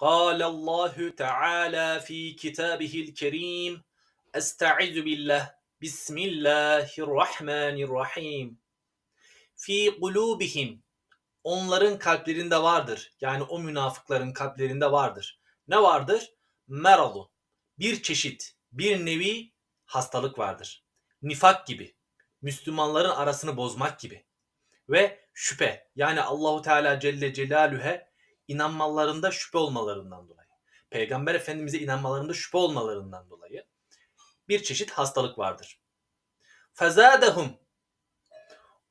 قال الله تعالى في كتابه الكريم استعذ بالله بسم الله الرحمن الرحيم fi kulubihim onların kalplerinde vardır. Yani o münafıkların kalplerinde vardır. Ne vardır? Meralun. Bir çeşit, bir nevi hastalık vardır. Nifak gibi. Müslümanların arasını bozmak gibi. Ve şüphe. Yani Allahu Teala Celle Celaluhu'ya inanmalarında şüphe olmalarından dolayı. Peygamber Efendimiz'e inanmalarında şüphe olmalarından dolayı bir çeşit hastalık vardır. Fezadehum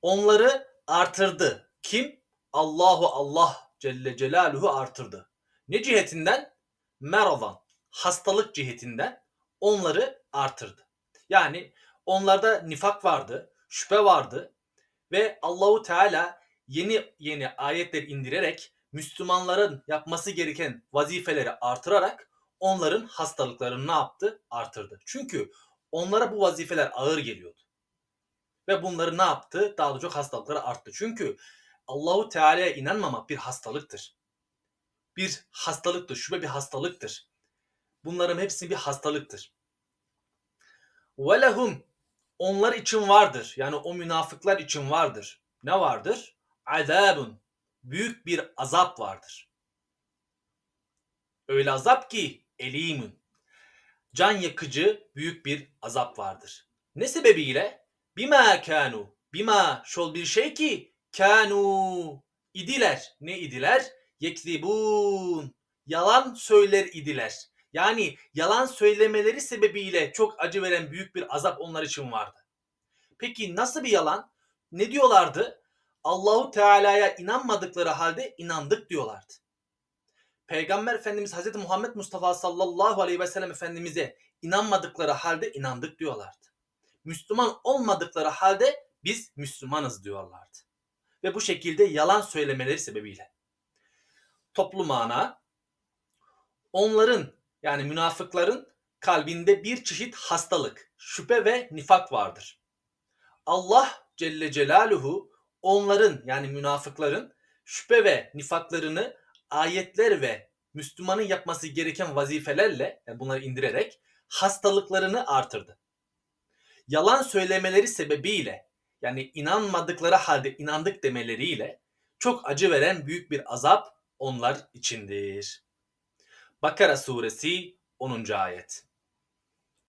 onları artırdı. Kim? Allahu Allah Celle Celaluhu artırdı. Ne cihetinden? Meradan, hastalık cihetinden onları artırdı. Yani onlarda nifak vardı, şüphe vardı ve Allahu Teala yeni yeni ayetler indirerek Müslümanların yapması gereken vazifeleri artırarak onların hastalıklarını ne yaptı? Artırdı. Çünkü onlara bu vazifeler ağır geliyordu. Ve bunları ne yaptı? Daha da çok hastalıkları arttı. Çünkü Allahu Teala'ya inanmamak bir hastalıktır. Bir hastalıktır. Şüphe bir hastalıktır. Bunların hepsi bir hastalıktır. Ve lehum onlar için vardır. Yani o münafıklar için vardır. Ne vardır? Azabun. Büyük bir azap vardır. Öyle azap ki elimun. Can yakıcı büyük bir azap vardır. Ne sebebiyle? Bima kanu. Bima şol bir şey ki kanu idiler. Ne idiler? Yekzibun. Yalan söyler idiler. Yani yalan söylemeleri sebebiyle çok acı veren büyük bir azap onlar için vardı. Peki nasıl bir yalan? Ne diyorlardı? Allahu Teala'ya inanmadıkları halde inandık diyorlardı. Peygamber Efendimiz Hz. Muhammed Mustafa sallallahu aleyhi ve sellem Efendimiz'e inanmadıkları halde inandık diyorlardı. Müslüman olmadıkları halde biz Müslümanız diyorlardı. Ve bu şekilde yalan söylemeleri sebebiyle. Toplu mana onların yani münafıkların kalbinde bir çeşit hastalık, şüphe ve nifak vardır. Allah Celle Celaluhu onların yani münafıkların şüphe ve nifaklarını ayetler ve Müslümanın yapması gereken vazifelerle yani bunları indirerek hastalıklarını artırdı. Yalan söylemeleri sebebiyle yani inanmadıkları halde inandık demeleriyle çok acı veren büyük bir azap onlar içindir. Bakara suresi 10. ayet.